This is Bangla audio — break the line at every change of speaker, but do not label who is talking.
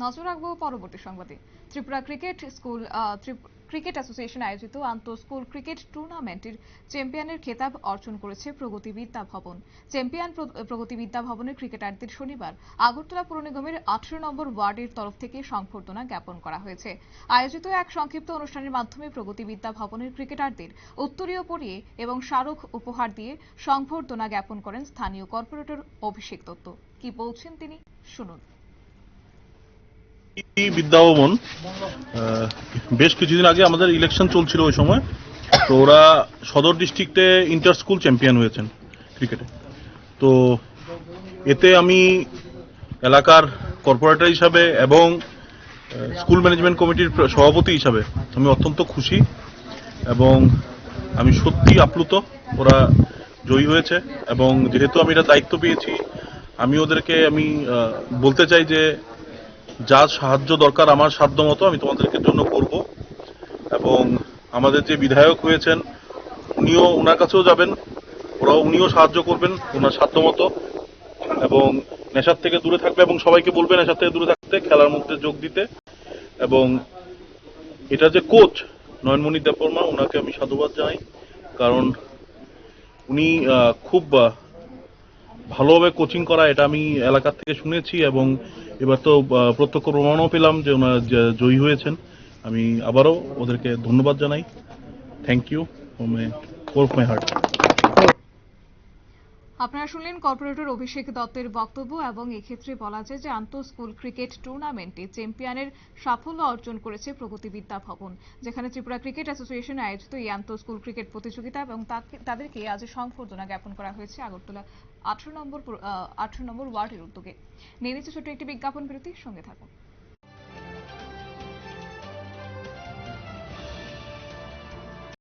নজর রাখব পরবর্তী সংবাদে। Tripura cricket school cricket association আয়োজিত আন্তঃ স্কুল ক্রিকেট টুর্নামেন্টের চ্যাম্পিয়নের খেতাব অর্জন করেছে প্রগতি বিদ্যা ভবন। চ্যাম্পিয়ন প্র- প্রগতি বিদ্যা ভবনের ক্রিকেটারদের শনিবার আগরতলা পুর নিগমের আঠারো নম্বর ওয়ার্ডের তরফ থেকে সংবর্ধনা জ্ঞাপন করা হয়েছে। আয়োজিত এক সংক্ষিপ্ত অনুষ্ঠানের মাধ্যমে প্রগতি বিদ্যা ভবনের ক্রিকেটারদের উত্তরীয় পরিয়ে এবং স্মারক উপহার দিয়ে সংবর্ধনা জ্ঞাপন করেন স্থানীয় কর্পোরেটর অভিষেক দত্ত। কি বলছেন তিনি? শুনুন।
বিদ্যাভবন বেশ কিছুদিন আগে আমাদের ইলেকশন চলছিল ওই সময়। তো ওরা সদর ডিস্ট্রিক্টে ইন্টার স্কুল চ্যাম্পিয়ন হয়েছেন ক্রিকেটে তো এতে আমি এলাকার কর্পোরেটর হিসাবে এবং স্কুল ম্যানেজমেন্ট কমিটির সভাপতি হিসাবে আমি অত্যন্ত খুশি এবং আমি সত্যি আপ্লুত। ওরা জয়ী হয়েছে এবং যেহেতু আমি এটা দায়িত্ব পেয়েছি, আমি ওদেরকে আমি বলতে চাই যে যা সাহায্য দরকার আমার সাধ্য মতো আমি তোমাদেরকে জন্য করব। এবং আমাদের যে বিধায়ক হয়েছেন, উনিও ওনার কাছেও যাবেন, ওরাও উনিও সাহায্য করবেন ওনার সাধ্য মতো এবং নেশার থেকে দূরে থাকবে এবং সবাইকে বলবে নেশার থেকে দূরে থাকতে, খেলার মধ্যে যোগ দিতে। এবং এটা যে কোচ নয়নমণি দেববর্মা, ওনাকে আমি সাধুবাদ জানাই। কারণ উনি খুব ভালোভাবে কোচিং করা, এটা আমি এলাকার থেকে শুনেছি এবং এবার তো প্রত্যক্ষ প্রমাণও পেলাম যে ওনারা জয়ী হয়েছেন। আমি আবারও ওদেরকে ধন্যবাদ জানাই। Thank you for my heart
আপনারা শুনলেন কর্পোরেটর অভিষেক দত্তের বক্তব্য এবং এক্ষেত্রে বলা যায় যে আন্তঃ স্কুল ক্রিকেট টুর্নামেন্টে চ্যাম্পিয়নের সাফল্য অর্জন করেছে প্রগতি বিদ্যা ভবন, যেখানে ত্রিপুরা ক্রিকেট অ্যাসোসিয়েশন আয়োজিত এই আন্তঃ স্কুল ক্রিকেট প্রতিযোগিতা এবং তাদেরকে আজ সংবর্ধনা জ্ঞাপন করা হয়েছে আগরতলা আঠারো নম্বর আঠারো নম্বর ওয়ার্ডের উদ্যোগে। নিয়ে নিচ্ছে ছোট্ট একটি বিজ্ঞাপন বিরতি সঙ্গে থাকুন।